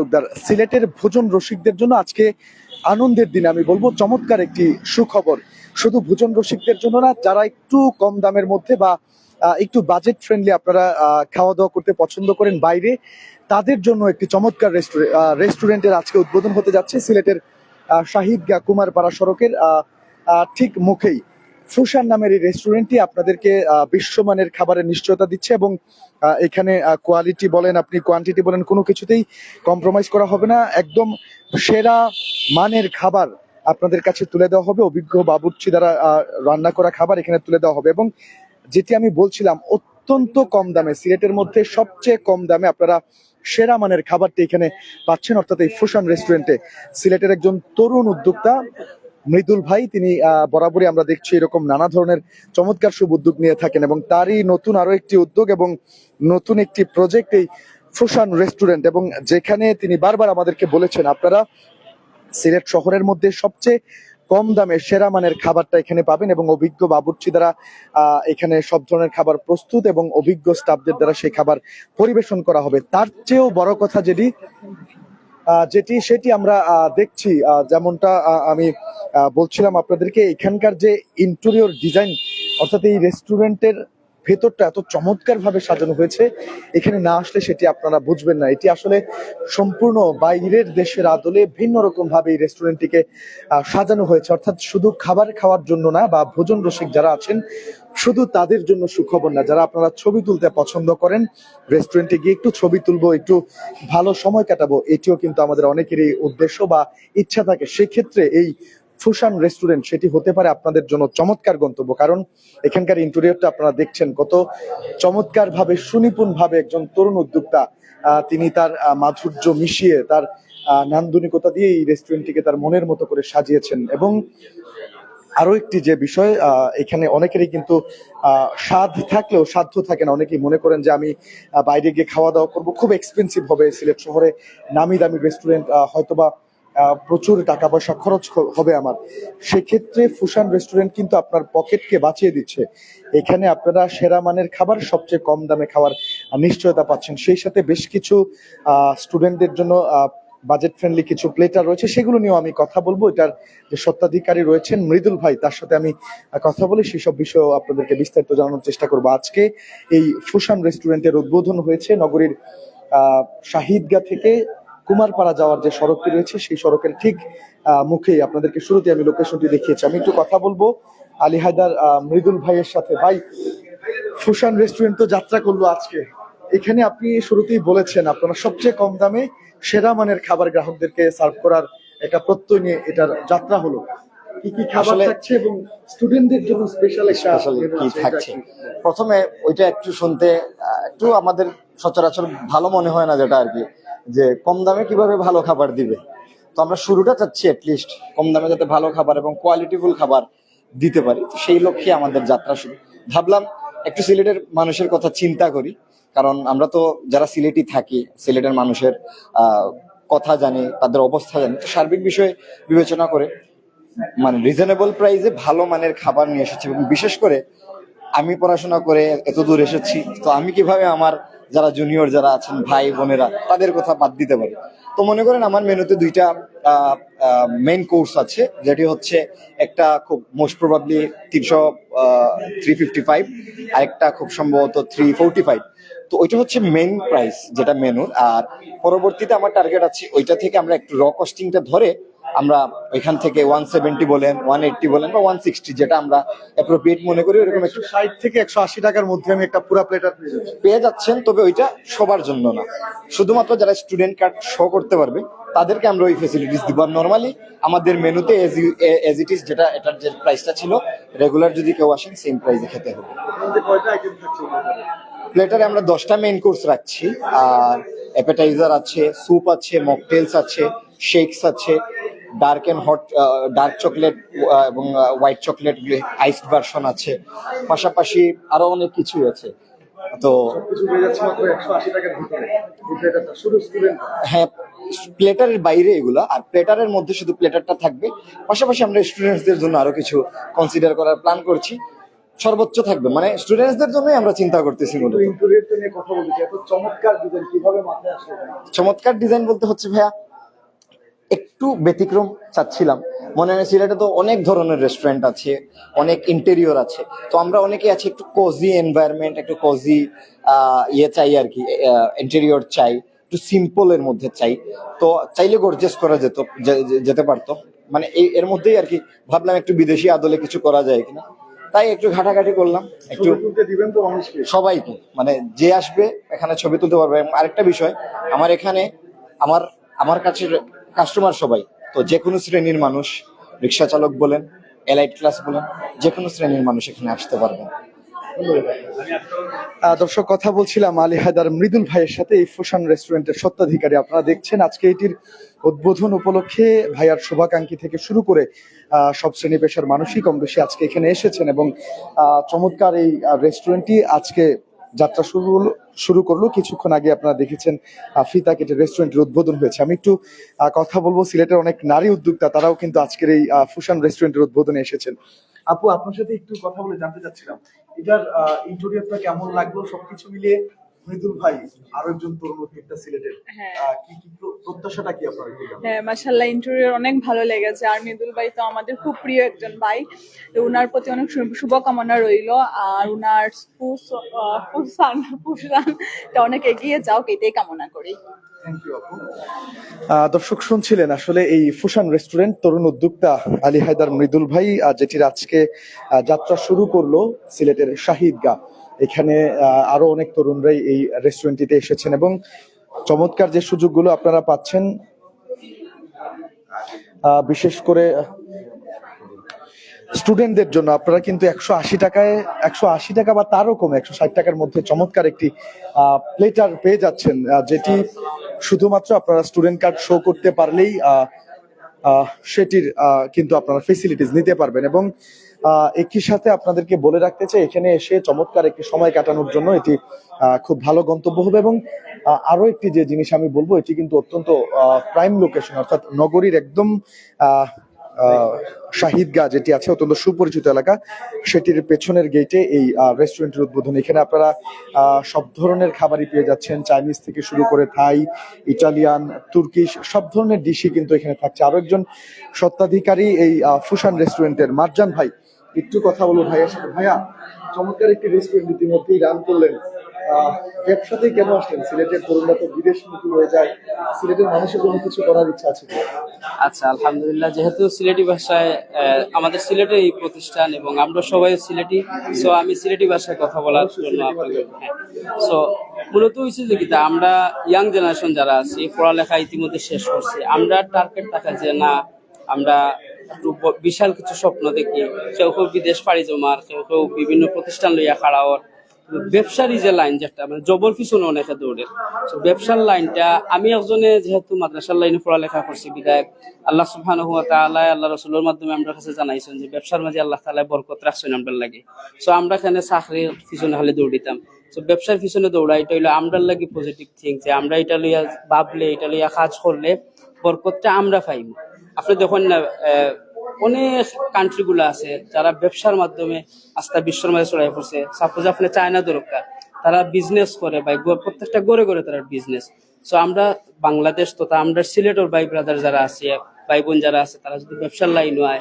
তালুকদার সিলেটের ভোজন রসিকদের জন্য আজকে আনন্দের দিনে আমি বলব চমৎকার একটি সুখবর। শুধু ভোজন রসিকদের জন্য না, যারা একটু কম দামের মধ্যে বা একটু বাজেট ফ্রেন্ডলি আপনারা খাওয়া দাওয়া করতে পছন্দ করেন বাইরে, তাদের জন্য একটি চমৎকার রেস্টুরেন্ট রেস্টুরেন্টের আজকে উদ্বোধন হতে যাচ্ছে সিলেটের শাহিদ কুমারপাড়া সড়কের ঠিক মুখেই। ফুসান নামের এই রেস্টুরেন্টটি আপনাদেরকে বিশ্বমানের খাবারের নিশ্চয়তা দিচ্ছে এবং এখানে কোয়ালিটি বলেন আপনি কোয়ান্টিটি বলেন, কোনো কিছুতেই কম্প্রোমাইজ করা হবে না। একদম সেরা মানের খাবার আপনাদের কাছে তুলে দেওয়া হবে। অভিজ্ঞ বাবুর্চি দ্বারা রান্না করা খাবার এখানে তুলে দেওয়া হবে এবং যেটি আমি বলছিলাম, অত্যন্ত কম দামে, সিলেটের মধ্যে সবচেয়ে কম দামে আপনারা সেরা মানের খাবারটি এখানে পাচ্ছেন, অর্থাৎ এই ফুসান রেস্টুরেন্টে সিলেটের একজন তরুণ উদ্যোক্তা মৃদুল ভাই, তিনি বরাবরই আমরা দেখছি এরকম নানা ধরনের চমৎকার শুভ উদ্যোগ নিয়ে থাকেন এবং তারই নতুন আরও একটি উদ্যোগ এবং নতুন একটি প্রজেক্ট এই ফুসান রেস্টুরেন্ট এবং যেখানে তিনি বারবার আমাদেরকে বলেছেন, আপনারা সিলেট শহরের মধ্যে সবচেয়ে কম দামে সেরা মানের খাবারটা এখানে পাবেন এবং অভিজ্ঞ বাবুর্চি দ্বারা এখানে সব ধরনের খাবার প্রস্তুত এবং অভিজ্ঞ স্টাফদের দ্বারা সেই খাবার পরিবেশন করা হবে। তার চেয়েও বড় কথা যেটি যেটি সেটি আমরা দেখছি। যেমনটা আমি বলছিলাম আপনাদেরকে, এখানকার যে ইন্টেরিয়র ডিজাইন অর্থাৎ এই রেস্টুরেন্টের ভেতরটা এত চমৎকার ভাবে সাজানো হয়েছে, এখানে না আসলে সেটি আপনারা বুঝবেন না। এটি আসলে সম্পূর্ণ বাইরের দেশের আদলে ভিন্ন রকম ভাবে এই রেস্টুরেন্টটিকে সাজানো হয়েছে। অর্থাৎ শুধু খাবার খাওয়ার জন্য না বা ভোজন রসিক যারা আছেন, শুধু তাদের জন্য সুখবর না। যারা আপনারা ছবি তুলতে পছন্দ করেন, রেস্টুরেন্টে গিয়ে একটু ছবি তুলবো, একটু ভালো সময় কাটাবো, এটিও কিন্তু আমাদের অনেকেরই উদ্দেশ্য বা ইচ্ছা থাকে। সেক্ষেত্রে এই ফুসান রেস্টুরেন্ট, সেটি হতে পারে আপনাদের জন্য চমৎকার গন্তব্য। কারণ এখানকার ইন্টেরিয়রটা আপনারা দেখছেন কত চমৎকার ভাবে সুনিপুণ ভাবে একজন তরুণ উদ্যোক্তা তিনি তার মাধুর্য মিশিয়ে তার নান্দনিকতা দিয়ে এই রেস্টুরেন্টটিকে তার মনের মতো করে সাজিয়েছেন। এবং আরও একটি যে বিষয় এখানে অনেকেরই কিন্তু স্বাদ থাকলেও, সাধ্য থাকে না। অনেকেই মনে করেন যে আমি বাইরে গিয়ে খাওয়া দাওয়া করব। খুব এক্সপেন্সিভ হবে সিলেট শহরে নামি দামি রেস্টুরেন্ট হয়তোবা প্রচুর টাকা পয়সা খরচ হবে আমার। সেক্ষেত্রে ফুসান রেস্টুরেন্ট কিন্তু আপনার পকেটকে বাঁচিয়ে দিচ্ছে। এখানে আপনারা সেরা মানের খাবার, সবচেয়ে কম দামে খাওয়ার নিশ্চয়তা পাচ্ছেন। সেই সাথে বেশ কিছু স্টুডেন্টদের জন্য বাজেট ফ্রেন্ডলি কিছু প্লেটার রয়েছে। সেগুলো নিয়েও আমি কথা বলব। এটার যে সত্ত্বাধিকারী রয়েছেন মৃদুল ভাই, তার সাথে আমি কথা বলি সেসব বিষয়ে আপনাদেরকে বিস্তারিত জানানোর চেষ্টা করব। আজকে এই ফুসান রেস্টুরেন্টের উদ্বোধন হয়েছে নগরীর শাহিদগা থেকে কুমারপাড়া যাওয়ার যে সড়কটি রয়েছে সেই সড়কের ঠিক আহ, মুখেই আপনাদেরকে শুরুতে আমি লোকেশনটি দেখিয়েছি। আমি একটু কথা বলব আলী হায়দার মৃদুল ভাইয়ের সাথে। ভাই ফুসান রেস্টুরেন্ট তো যাত্রা করল আজকে। এখানে আপনি শুরুতেই বলেছেন আপনারা সবচেয়ে কম দামে সেরা মানের খাবার গ্রাহকদেরকে সার্ভ করার একটা প্রত্যয় নিয়ে এটার যাত্রা হলো। কি কি খাবার থাকছে এবং স্টুডেন্টদের জন্য স্পেশাল কি থাকছে? প্রথমে ওইটা একটু শুনতে একটু আমাদের সচরাচর ভালো মনে হয় না যেটা আর কি। যে কম দামে কীভাবে ভালো খাবার দিবে। তো আমরা শুরুটা চাচ্ছি লিস্ট কম দামে যাতে ভালো খাবার এবং কোয়ালিটিফুল খাবার দিতে পারি। তো সেই লক্ষ্যে আমাদের যাত্রা শুরু। ভাবলাম একটু সিলেটের মানুষের কথা চিন্তা করি। কারণ আমরা তো যারা সিলেটি থাকি, সিলেটের মানুষের কথা জানি, তাদের অবস্থা জানি। তো সার্বিক বিষয়ে বিবেচনা করে মানে রিজনেবল প্রাইসে ভালো মানের খাবার নিয়ে এসেছি এবং বিশেষ করে আমি পড়াশোনা করে এত দূর এসেছি। তো আমি কীভাবে আমার যারা জুনিয়র যারা আছেন, ভাই, বোনেরা, তাদের কথা বাদ দিতে পারি। তো মনে করেন আমার মেনুতে দুইটা মেন কোর্স আছে, যেটি হচ্ছে একটা খুব মোস্ট প্রবাবলি তিনশো থ্রি ফিফটি ফাইভ আর একটা খুব সম্ভবত থ্রি ফোরটি ফাইভ তো ওইটা হচ্ছে মেন প্রাইস যেটা মেনুর আর পরবর্তীতে আমার টার্গেট আছে, ওইটা থেকে আমরা একটু র কস্টিংটা ধরে আমরা এখান থেকে ওয়ান সেভেন্টি বলেন ওয়ান এইটটি বলেন বা ওয়ান সিক্সটি যেটা আমরা অ্যাপ্রোপ্রিয়েট মনে করি ওরকম একটু ষাট থেকে একশো আশি টাকার মধ্যে আমি একটা পুরা প্লেটার পেয়ে যাচ্ছেন তবে ওইটা সবার জন্য না। শুধুমাত্র যারা স্টুডেন্ট কার্ড শো করতে পারবে তাদেরকে আমরা ওই ফেসিলিটিস দিব। আর নর্মালি আমাদের মেনুতে এজ ইট ইস যেটা এটার যে প্রাইসটা ছিল রেগুলার যদি কেউ আসেন সেম প্রাইসে খেতে হবে? প্লেটারে আমরা দশটা মেইন কোর্স রাখছি। আর অ্যাপেটাইজার আছে স্যুপ আছে মকটেলস আছে শেকস আছে। Dark and hot dark chocolate এবং হোয়াইট চকলেট আইসড ভার্সন আছে। পাশাপাশি আরও অনেক কিছুই আছে। তো হ্যাঁ প্লেটারের বাইরে এগুলা আর প্লেটারের মধ্যে শুধু প্লেটারটা থাকবে। পাশাপাশি আমরা স্টুডেন্টসদের জন্য আরও কিছু কনসিডার করার প্ল্যান করছি। সর্বোচ্চ থাকবে মানে স্টুডেন্টসদের জন্যই আমরা চিন্তা করতেছি মূলত। চমৎকার ডিজাইন বলতে হচ্ছে ভাইয়া একটু ব্যতিক্রম চাচ্ছিলাম। মনে হয় সিলেটে তো অনেক ধরনের রেস্টুরেন্ট আছে অনেক ইন্টেরিয়র আছে। তো আমরা অনেকে আছি একটু কোজি এনভায়রনমেন্ট একটু কোজি ইয়ে চাই আর কি ইন্টেরিয়র চাই একটু সিম্পলের মধ্যে চাই। তো চাইলে গর্জেস করা যেত যেতে পারতো। মানে এই এর মধ্যেই আর কি ভাবলাম একটু বিদেশি আদলে কিছু করা যায় কিনা। তাই একটু ঘাটাঘাটি করলাম একটু সবাইকে মানে যে আসবে এখানে ছবি তুলতে পারবে। আরেকটা বিষয় আমার এখানে আমার আমার কাছে কাস্টমার সবাই। তো যে কোনো শ্রেণির মানুষ, রিক্সা চালক বলেন এলাইট ক্লাস বলেন যে কোনো শ্রেণির মানুষ এখানে আসতে পারবেন দর্শক, কথা বলছিলাম আলী হায়দার মৃদুল ভাইয়ের সাথে এই ফুশন রেস্টুরেন্টের সত্ত্বাধিকারী আপনারা দেখছেন আজকে এটির উদ্বোধন উপলক্ষে ভাইয়ার শুভাকাঙ্ক্ষী থেকে শুরু করে সব শ্রেণি পেশার মানুষই কম বেশি আজকে এখানে এসেছেন এবং চমৎকার এই রেস্টুরেন্টটি আজকে যাত্রা শুরু হলো- শুরু করল। কিছুক্ষণ আগে আপনারা দেখেছেন ফিতা কেটে রেস্টুরেন্টের উদ্বোধন হয়েছে। আমি একটু কথা বলব, সিলেটের অনেক নারী উদ্যোক্তা, তারাও কিন্তু আজকের এই ফুসান রেস্টুরেন্টের উদ্বোধনে এসেছেন। আপু, আপনার সাথে একটু কথা বলে জানতে চাচ্ছিলাম। এটার ইন্টারভিউটা কেমন লাগল? সবকিছু মিলিয়ে মৃদুল ভাই আরও একজন তরুণ উদ্যোক্তা সিলেটের হ্যাঁ। কি কি প্রত্যাশাটা কি আপনার হ্যাঁ মাসাল্লাহ ইন্টারভিউ অনেক ভালো লেগেছে। আর মৃদুল ভাই তো আমাদের খুব প্রিয় একজন ভাই। তো উনার প্রতি অনেক শুভকামনা রইল। আর উনার ফুসান ফুসানটা অনেক এগিয়ে যাও এটাই কামনা করি। দর্শক শুনছিলেন আসলে এই ফুসান রেস্টুরেন্ট তরুণ উদ্যোক্তা আলী হায়দার মৃদুল ভাই যেটির আজকে যাত্রা শুরু করল সিলেটের শাহিদগা। এখানে আরও অনেক তরুণরাই এই রেস্টুরেন্টটিতে এসেছেন এবং চমৎকার যে সুযোগগুলো আপনারা পাচ্ছেন বিশেষ করে স্টুডেন্টদের জন্য। আপনারা কিন্তু একশো আশি টাকায়, একশো আশি টাকা বা তারও কম, একশো ষাট টাকার মধ্যে চমৎকার একটি প্লেটার পেয়ে যাচ্ছেন যেটি শুধুমাত্র আপনারা স্টুডেন্ট কার্ড শো করতে পারলেই সেটির কিন্তু আপনারা ফেসিলিটিস নিতে পারবেন এবং একই সাথে আপনাদেরকে বলে রাখতে চাই, এখানে এসে চমৎকার একটি সময় কাটানোর জন্য এটি খুব ভালো গন্তব্য হবে এবং আরও একটি যে জিনিস আমি বলব, এটি কিন্তু অত্যন্ত প্রাইম লোকেশন অর্থাৎ নগরীর একদম শাহিদগা যেটি আছে, অত্যন্ত সুপরিচিত এলাকা, সেটির পেছনের গেটে এই রেস্টুরেন্টের উদ্বোধন। এখানে আপনারা সব ধরনের খাবারই পেয়ে যাচ্ছেন চাইনিজ থেকে শুরু করে থাই ইটালিয়ান তুর্কিশ সব ধরনের ডিশই কিন্তু এখানে থাকছে। আরও একজন সত্ত্বাধিকারী এই ফুশান রেস্টুরেন্টের মার্জান ভাই একটু কথা বলব ভাইয়ের সাথে। ভাইয়া চমৎকার একটি রেস্টুরেন্ট ইতিমধ্যেই রান করলেন। ব্যবসাতে কেন আসলেন? সিলেটের তরুণরা তো বিদেশমুখী হয়ে যায় সিলেটের মানুষের জন্য কিছু করার ইচ্ছা আছে আচ্ছা আলহামদুলিল্লাহ যেহেতু সিলেটি ভাষায় আমাদের সিলেটের এই প্রতিষ্ঠান এবং আমরা সবাই সিলেটি সো আমি সিলেটি ভাষায় কথা বলার জন্য সো মূলত হয়েছে যে কিতা আমরা ইয়াং জেনারেশন যারা আছি পড়ালেখা ইতিমধ্যে শেষ করছি। আমরা টার্গেট থাকা যে না আমরা বিশাল কিছু স্বপ্ন দেখি। কেউ কেউ বিদেশ পাড়ি জমার কেউ কেউ বিভিন্ন প্রতিষ্ঠান লইয়া খাড়া হওয়ার ব্যবসারই যে লাইন যেটা মানে জবর পিছনে অনেকে দৌড়ে। So, ব্যবসার লাইনটা আমি একজনে যেহেতু মাদ্রাসার লাইনে পড়ালেখা করছি বিদায় আল্লাহ সুবহানাহু ওয়া তাআলা আল্লাহ রাসূলের মাধ্যমে আমরা কাছে জানাইছেন যে ব্যবসার মাঝে আল্লাহ তাআলা বরকত রাখছেন আমরা লাগে। সো আমরা এখানে চাকরির পিছনে হলে দৌড়িতাম। সো ব্যবসার পিছনে দৌড়া এটা হইল আমরার লাগি পজিটিভ থিং যে আমরা এটা লইয়া ভাবলে এটা লইয়া কাজ করলে বরকতটা আমরা পাইব আপনি দেখুন না আহ, অনেক কান্ট্রি গুলো আছে যারা ব্যবসার মাধ্যমে আস্থা বিশ্বর মাঝে ছড়াই পড়ছে সাপোজ আপনি চায়না দরকার তারা বিজনেস করে বা প্রত্যেকটা গড়ে গড়ে তারা বিজনেস সো আমরা বাংলাদেশ তথা আমরা সিলেটের ভাই ব্রাদার যারা আছে ভাই বোন যারা আছে তারা যদি ব্যবসার লাইন হয়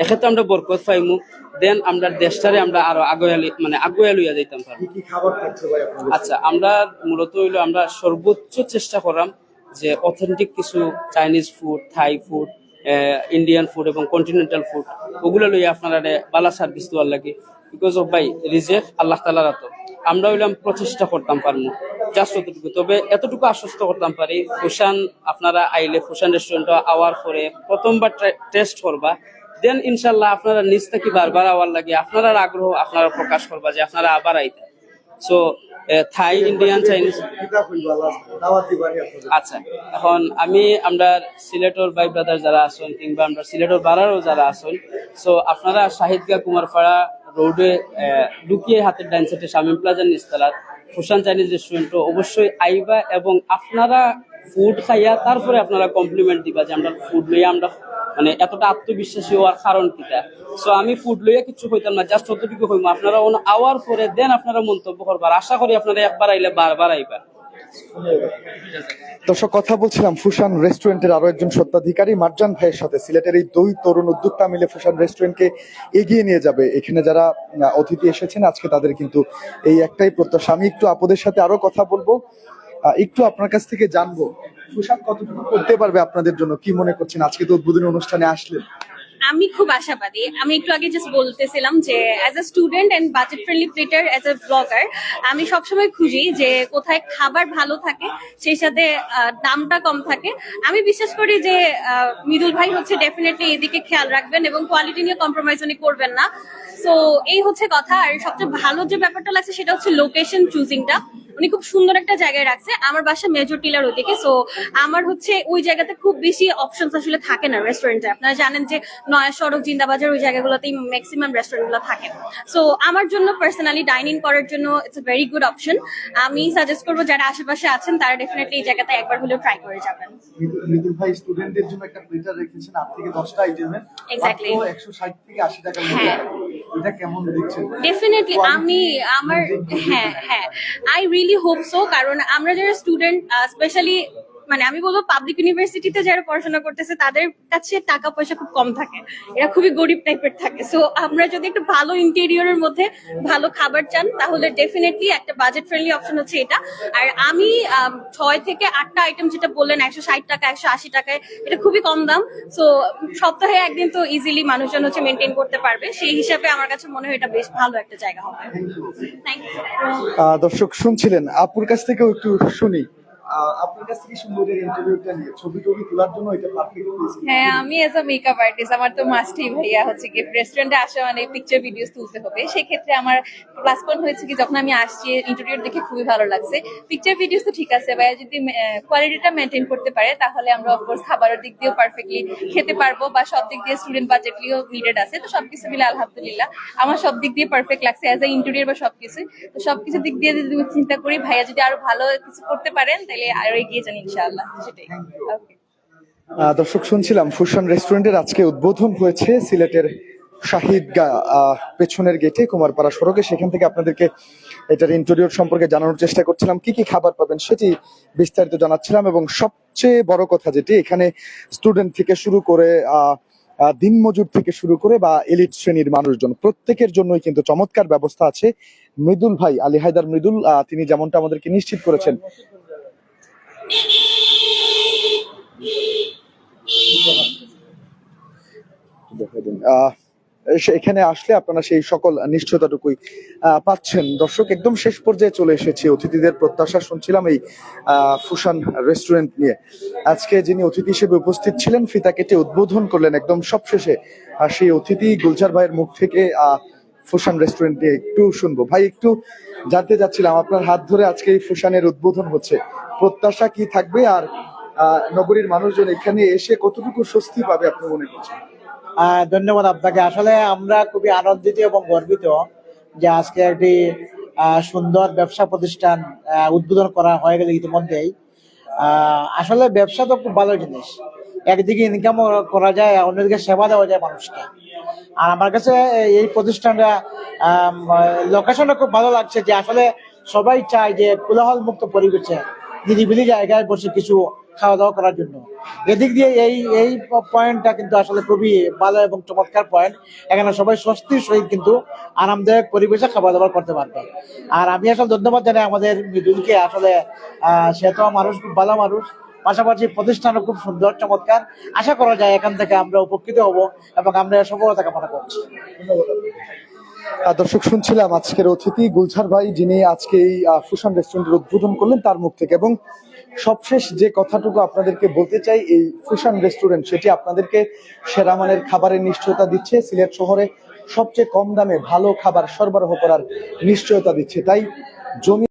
এক্ষেত্রে আমরা বরকত পাইমু। দেন আমরা দেশটারে আমরা আরও আগুয়া মানে আগুয়া লইয়া যাইতাম আচ্ছা আমরা মূলত হইল আমরা সর্বোচ্চ চেষ্টা করলাম যে অথেন্টিক কিছু Chinese food Thai food Indian food এবং কন্টিনেন্টাল ফুড ওগুলো লইয়া আপনারা বালা সার্ভিস দেওয়ার লাগে। বিকজ অফ বাই রিজেক আল্লাহ তালার তো আমরা হইলাম প্রচেষ্টা করতাম পারব জাস্ট অতটুকু। তবে এতটুকু আশ্বস্ত করতাম পারি ফুসান আপনারা আইলে ফুসান রেস্টুরেন্ট আওয়ার পরে প্রথমবার টেস্ট করবা। দেন ইনশাল্লাহ আপনারা নিজ থেকে বারবার আওয়ার লাগে আপনারা আগ্রহ আপনারা প্রকাশ করবা যে আপনারা আবার আইতে। সো থাই ইন্ডিয়ান চাইনিজ আচ্ছা এখন আমি, আমরা সিলেটর ভাই ব্রাদার যারা আসুন কিংবা আমরা সিলেটর বাড়ারও যারা আসুন সো আপনারা শাহিদগা কুমারপাড়া রোডে লুকিয়ে হাতের ডাইন সাইডে শামিম প্লাজার নিস্তলার ফুসান চাইনিজ রেস্টুরেন্টও অবশ্যই আইবা এবং আপনারা ফুড খাইয়া তারপরে আপনারা কমপ্লিমেন্ট দিবা যে আমরা ফুড লইয়া আমরা মানে এতটা আত্মবিশ্বাসী হওয়ার কারণ কিটা সো আমি ফুড লইয়া কিছু হইতাম না জাস্ট অতটুকু হইম। আপনারা অন আওয়ার পরে দেন আপনারা মন্তব্য করবার। আশা করি আপনারা একবার আইলে বারবার আইবার দর্শক, কথা বলছিলাম ফুসান রেস্টুরেন্টের আরও একজন সত্ত্বাধিকারী মার্জান ভাইয়ের সাথে। সিলেটের এই দুই তরুণ উদ্যোক্তা মিলে ফুসান রেস্টুরেন্টকে এগিয়ে নিয়ে যাবে। এখানে যারা অতিথি এসেছেন, আজকে তাদের কিন্তু এই একটাই প্রত্যাশা। আমি একটু আপদের সাথে আরও কথা বলব। একটু আপনার কাছ থেকে জানব। ফুসান কতটুকু করতে পারবে আপনাদের জন্য? কি মনে করছেন? আজকে তো উদ্বোধনী অনুষ্ঠানে আসলেন। আমি খুব আশাবাদী। আমি একটু আগে জাস্ট বলতেছিলাম যে as a student and budget friendly platter as a blogger আমি সবসময় খুঁজি যে কোথায় খাবার ভালো থাকে, সেই সাথে দামটা কম থাকে। আমি বিশ্বাস করি যে মৃদুল ভাই হচ্ছে ডেফিনেটলি এদিকে খেয়াল রাখবেন এবং কোয়ালিটি নিয়ে কম্প্রোমাইজ উনি করবেন না। সো এই হচ্ছে কথা। আর সবচেয়ে ভালো যে ব্যাপারটা লাগছে, সেটা হচ্ছে লোকেশন চুজিংটা উনি খুব সুন্দর একটা জায়গায় রাখছে। আমার বাসা মেজর টিলার ওদিকে সো আমার হচ্ছে ওই জায়গাতে খুব বেশি অপশন আসলে থাকে না রেস্টুরেন্টে আপনারা জানেন যে নয়া সড়ক জিন্দাবাজার ওই জায়গাগুলোতেই ম্যাক্সিমাম রেস্টুরেন্টগুলো থাকে। সো আমার জন্য পার্সোনালি ডাইনিং করার জন্য it's a very good option আমি সাজেস্ট করব যারা আশেপাশে আছেন তারা ডেফিনেটলি এই জায়গাতে একবার হলেও ট্রাই করে যাবেন। মৃদুল- মৃদুল ভাই স্টুডেন্টদের জন্য একটা প্লেটার রেখেছেন আট থেকে দশটা আইটেমের Exactly. একশো ষাট থেকে আশি টাকার মধ্যে। হ্যাঁ। এটা কেমন দেখছেন? ডেফিনেটলি আমি আমার হ্যাঁ হ্যাঁ। আই রিয়েলি হোপ সো কারণ আমরা যারা স্টুডেন্ট স্পেশালি মানে আমি বলব পাবলিক ইউনিভার্সিটিতে যারা পড়াশোনা করতেছে, তাদের কাছে টাকা পয়সা খুব কম থাকে। এরা খুবই গরিব টাইপের থাকে। সো আমরা যদি একটু ভালো ইন্টেরিয়রের মধ্যে ভালো খাবার চান, তাহলে ডেফিনেটলি একটা বাজেট ফ্রেন্ডলি অপশন হচ্ছে এটা। আর আমি ছয় থেকে আটটা আইটেম যেটা বললেন, একশো ষাট টাকা, একশো আশি টাকায়, এটা খুবই কম দাম। সো সপ্তাহে একদিন তো ইজিলি মানুষজন হচ্ছে মেনটেন করতে পারবে। সেই হিসাবে আমার কাছে মনে হয় এটা বেশ ভালো একটা জায়গা হবে। দর্শক শুনছিলেন, আপুর কাছ থেকেও একটু শুনি। আপনার কাছ থেকে সুন্দর ইন্টারভিউটা নিয়ে। ছবি টবি তোলার জন্য এটা পারফেক্ট হ্যাঁ আমি এজ আ মেকআপ আর্টিস্ট আমার তো মাস্টই ভাইয়া হচ্ছে কি রেস্টুরেন্টে আসা মানে পিকচার তুলতে হবে। সেক্ষেত্রে আমার প্লাস পয়েন্ট হয়েছে কি, যখন আমি আসছি ইন্টারভিউ দেখে খুবই ভালো লাগছে। পিকচার তো ঠিক আছে, ভাইয়া যদি কোয়ালিটিটা মেনটেন করতে পারে, তাহলে আমরা অফকোর্স খাবারের দিক দিয়েও পারফেক্টলি খেতে পারব বা সব দিক দিয়ে স্টুডেন্ট বাজেটলিও নিডেড আছে। তো সবকিছু মিলে আলহামদুলিল্লাহ, আমার সব দিক দিয়ে পারফেক্ট লাগছে অ্যাজ এ ইন্টেরিয়র বা সবকিছু তো সবকিছু দিক দিয়ে যদি চিন্তা করি, ভাইয়া যদি আরও ভালো কিছু করতে পারেন তাহলে আরও এগিয়ে যান ইনশাআল্লাহ সেটাই। ওকে দর্শক শুনছিলাম ফুশন রেস্টুরেন্টের আজকে উদ্বোধন হয়েছে সিলেটের শাহিদ পেছনের গেটে কুমারপাড়া সড়কে। সেখান থেকে আপনাদেরকে এটার ইন্টেরিয়র সম্পর্কে জানানোর চেষ্টা করছিলাম। কি কি খাবার পাবেন সেটি বিস্তারিত জানাচ্ছিলাম এবং সবচেয়ে বড় কথা যেটি এখানে স্টুডেন্ট থেকে শুরু করে দিনমজুর থেকে শুরু করে বা এলিট শ্রেণির মানুষজন প্রত্যেকের জন্যই কিন্তু চমৎকার ব্যবস্থা আছে। মৃদুল ভাই আলী হায়দার মৃদুল আহ, তিনি যেমনটা আমাদেরকে নিশ্চিত করেছেন এখানে আসলে আপনারা সেই সকল নিশ্চয়তাটুকুই পাচ্ছেন। দর্শক একদম শেষ পর্যায়ে চলে এসেছি অতিথিদের প্রত্যাশা। শুনছিলাম এই ফুসান রেস্টুরেন্ট নিয়ে। আজকে যিনি অতিথি হিসেবে উপস্থিত ছিলেন ফিতা কেটে উদ্বোধন করলেন একদম সবশেষে। আর সেই অতিথি গুলজার ভাইয়ের মুখ থেকে আহ, ফুসান রেস্টুরেন্ট নিয়ে একটু শুনব। ভাই, একটু জানতে চাচ্ছিলাম, আপনার হাত ধরে আজকে এই ফুসানের উদ্বোধন হচ্ছে। প্রত্যাশা কি থাকবে? আর নগরীর মানুষজন এখানে এসে কতটুকু স্বস্তি পাবে আপনি মনে করছেন? ধন্যবাদ আপনাকে। আসলে আমরা খুবই আনন্দিত এবং গর্বিত যে আজকে একটি সুন্দর ব্যবসা প্রতিষ্ঠান উদ্বোধন করা হয়ে গেল ইতিমধ্যেই। আসলে ব্যবসা তো খুব ভালো জিনিস। একদিকে ইনকাম করা যায়, অন্যদিকে সেবা দেওয়া যায় মানুষকে। আর আমার কাছে এই প্রতিষ্ঠানটা লোকেশনটা খুব ভালো লাগছে যে আসলে সবাই চায় যে কোলাহল মুক্ত পরিবেশে নিরিবিলি জায়গায় বসে কিছু খাওয়া দাওয়া করার জন্য। এদিক দিয়ে এই এই পয়েন্টটা কিন্তু আসলে খুবই ভালো এবং চমৎকার পয়েন্ট এখানে সবাই স্বস্তির সহিত কিন্তু আরামদায়ক পরিবেশে খাওয়া দাবার করতে পারবে। আর আমি আসলে ধন্যবাদ জানাই আমাদের মৃদুলকে। আসলে সে তো মানুষ, খুব ভালো মানুষ। পাশাপাশি প্রতিষ্ঠানও খুব সুন্দর, চমৎকার। আশা করা যায় এখান থেকে আমরা উপকৃত হব এবং আমরা সফলতা কামনা করছি। দর্শক, শুনছিলাম আজকের অতিথি গুলজার ভাই, যিনি আজকে এই ফুসান রেস্টুরেন্টের উদ্বোধন করলেন তার মুখ থেকে। এবং সবশেষ যে কথাটুকু আপনাদেরকে বলতে চাই, এই ফুসান রেস্টুরেন্ট, সেটি আপনাদেরকে সেরা মানের খাবারের নিশ্চয়তা দিচ্ছে। সিলেট শহরে সবচেয়ে কম দামে ভালো খাবার সরবরাহ করার নিশ্চয়তা দিচ্ছে। তাই জমি